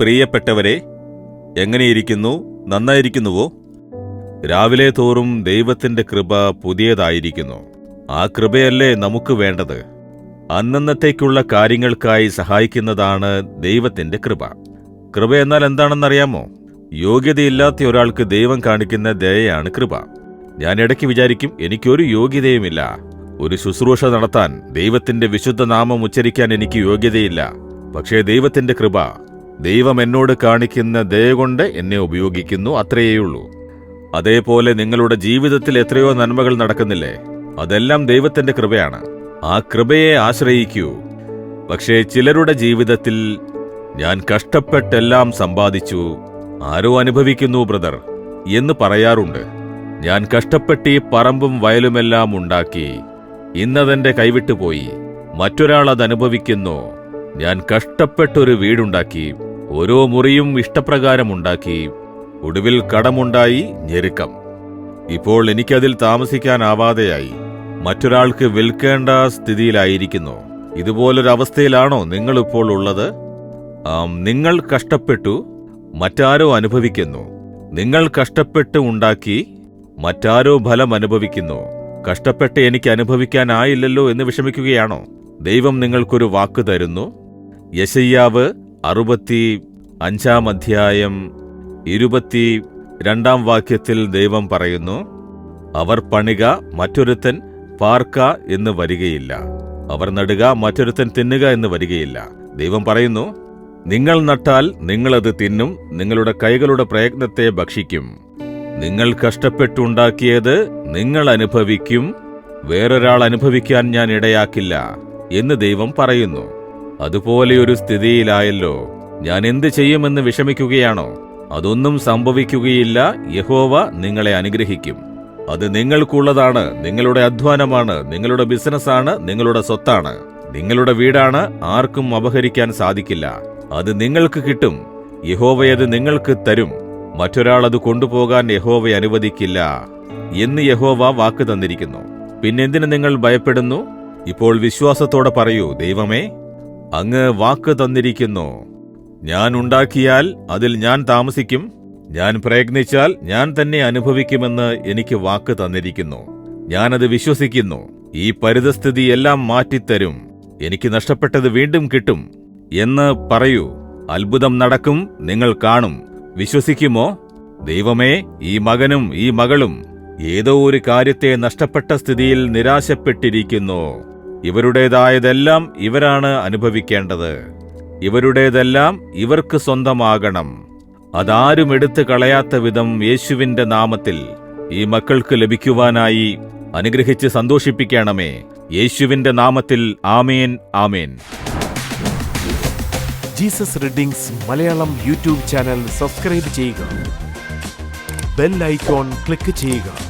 പ്രിയപ്പെട്ടവരെ എങ്ങനെയിരിക്കുന്നു? നന്നായിരിക്കുന്നുവോ? രാവിലെ തോറും ദൈവത്തിന്റെ കൃപ പുതിയതായിരിക്കുന്നു. ആ കൃപയല്ലേ നമുക്ക് വേണ്ടത്? അന്നന്നത്തേക്കുള്ള കാര്യങ്ങൾക്കായി സഹായിക്കുന്നതാണ് ദൈവത്തിന്റെ കൃപ. കൃപ എന്നാൽ എന്താണെന്നറിയാമോ? യോഗ്യതയില്ലാത്ത ഒരാൾക്ക് ദൈവം കാണിക്കുന്ന ദയയാണ് കൃപ. ഞാൻ ഇടയ്ക്ക് വിചാരിക്കും എനിക്കൊരു യോഗ്യതയുമില്ല. ഒരു ശുശ്രൂഷ നടത്താൻ ദൈവത്തിന്റെ വിശുദ്ധ നാമം ഉച്ചരിക്കാൻ എനിക്ക് യോഗ്യതയില്ല. പക്ഷേ ദൈവത്തിന്റെ കൃപ ദൈവം എന്നോട് കാണിക്കുന്ന ദയ കൊണ്ട് എന്നെ ഉപയോഗിക്കുന്നു അത്രയേയുള്ളൂ. അതേപോലെ നിങ്ങളുടെ ജീവിതത്തിൽ എത്രയോ നന്മകൾ നടക്കുന്നില്ലേ? അതെല്ലാം ദൈവത്തിന്റെ കൃപയാണ്. ആ കൃപയെ ആശ്രയിക്കൂ. പക്ഷേ ചിലരുടെ ജീവിതത്തിൽ ഞാൻ കഷ്ടപ്പെട്ടെല്ലാം സമ്പാദിച്ചു. ആരോ അനുഭവിക്കുന്നു ബ്രദർ എന്ന് പറയാറുണ്ട്. ഞാൻ കഷ്ടപ്പെട്ട് ഈ പറമ്പും വയലുമെല്ലാം ഉണ്ടാക്കി. ഇന്നതെന്റെ കൈവിട്ടുപോയി. മറ്റൊരാൾ അത് അനുഭവിക്കുന്നു. ഞാൻ കഷ്ടപ്പെട്ടൊരു വീടുണ്ടാക്കി. ഓരോ മുറിയും ഇഷ്ടപ്രകാരം ഉണ്ടാക്കി ഒടുവിൽ കടമുണ്ടായി ഞെരുക്കം. ഇപ്പോൾ എനിക്കതിൽ താമസിക്കാനാവാതെയായി. മറ്റൊരാൾക്ക് വിൽക്കേണ്ട സ്ഥിതിയിലായിരിക്കുന്നു. ഇതുപോലൊരവസ്ഥയിലാണോ നിങ്ങളിപ്പോൾ ഉള്ളത്? നിങ്ങൾ കഷ്ടപ്പെട്ടു മറ്റാരോ അനുഭവിക്കുന്നു. നിങ്ങൾ കഷ്ടപ്പെട്ട് ഉണ്ടാക്കി മറ്റാരോ ഫലം അനുഭവിക്കുന്നു. കഷ്ടപ്പെട്ട് എനിക്ക് അനുഭവിക്കാനായില്ലല്ലോ എന്ന് വിഷമിക്കുകയാണോ? ദൈവം നിങ്ങൾക്കൊരു വാക്ക് തരുന്നു. യശയ്യാവ് അറുപത്തി അഞ്ചാം അധ്യായം ഇരുപത്തി രണ്ടാം വാക്യത്തിൽ ദൈവം പറയുന്നു അവർ പണിക മറ്റൊരുത്തൻ പാർക്ക എന്ന് വരികയില്ല. അവർ നടുക മറ്റൊരുത്തൻ തിന്നുക എന്ന് വരികയില്ല. ദൈവം പറയുന്നു നിങ്ങൾ നട്ടാൽ നിങ്ങളത് തിന്നും നിങ്ങളുടെ കൈകളുടെ പ്രയത്നത്തെ ഭക്ഷിക്കും. നിങ്ങൾ കഷ്ടപ്പെട്ടുണ്ടാക്കിയത് നിങ്ങൾ അനുഭവിക്കും വേറൊരാൾ അനുഭവിക്കാൻ ഞാൻ ഇടയാക്കില്ല എന്ന് ദൈവം പറയുന്നു. അതുപോലെയൊരു സ്ഥിതിയിലായല്ലോ. ഞാൻ എന്ത് ചെയ്യുമെന്ന് വിഷമിക്കുകയാണോ? അതൊന്നും സംഭവിക്കുകയില്ല. യഹോവ നിങ്ങളെ അനുഗ്രഹിക്കും. അത് നിങ്ങൾക്കുള്ളതാണ് നിങ്ങളുടെ അധ്വാനമാണ് നിങ്ങളുടെ ബിസിനസ്സാണ് നിങ്ങളുടെ സ്വത്താണ്. നിങ്ങളുടെ വീടാണ് ആർക്കും അപഹരിക്കാൻ സാധിക്കില്ല. അത് നിങ്ങൾക്ക് കിട്ടും. യഹോവയത് നിങ്ങൾക്ക് തരും. മറ്റൊരാൾ അത് കൊണ്ടുപോകാൻ യഹോവ അനുവദിക്കില്ല എന്ന് യഹോവ വാക്ക് തന്നിരിക്കുന്നു. പിന്നെന്തിന് നിങ്ങൾ ഭയപ്പെടുന്നു? ഇപ്പോൾ വിശ്വാസത്തോടെ പറയൂ ദൈവമേ അങ്ങ് വാക്ക് തന്നിരിക്കുന്നു. ഞാൻ ഉണ്ടാക്കിയാൽ അതിൽ ഞാൻ താമസിക്കും. ഞാൻ പ്രയത്നിച്ചാൽ ഞാൻ തന്നെ അനുഭവിക്കുമെന്ന് എനിക്ക് വാക്ക് തന്നിരിക്കുന്നു. ഞാനത് വിശ്വസിക്കുന്നു. ഈ പരിതസ്ഥിതി എല്ലാം മാറ്റിത്തരും. എനിക്ക് നഷ്ടപ്പെട്ടത് വീണ്ടും കിട്ടും. എന്ന് പറയൂ. അത്ഭുതം നടക്കും. നിങ്ങൾ കാണും. വിശ്വസിക്കുമോ? ദൈവമേ ഈ മകനും ഈ മകളും ഏതോ ഒരു കാര്യത്തെ നഷ്ടപ്പെട്ട സ്ഥിതിയിൽ നിരാശപ്പെട്ടിരിക്കുന്നു. ഇവരുടേതായതെല്ലാം ഇവരാണ് അനുഭവിക്കേണ്ടത്. ഇവരുടേതെല്ലാം ഇവർക്ക് സ്വന്തമാകണം. അതാരും എടുത്തു കളയാത്ത വിധം യേശുവിന്റെ നാമത്തിൽ ഈ മക്കൾക്ക് ലഭിക്കുവാനായി അനുഗ്രഹിച്ച് സന്തോഷിപ്പിക്കണമേ. യേശുവിന്റെ നാമത്തിൽ ആമേൻ ആമേൻ. Jesus readings Malayalam YouTube channel subscribe ചെയ്യുക. ബെൽ ഐക്കോൺ ക്ലിക്ക് ചെയ്യുക.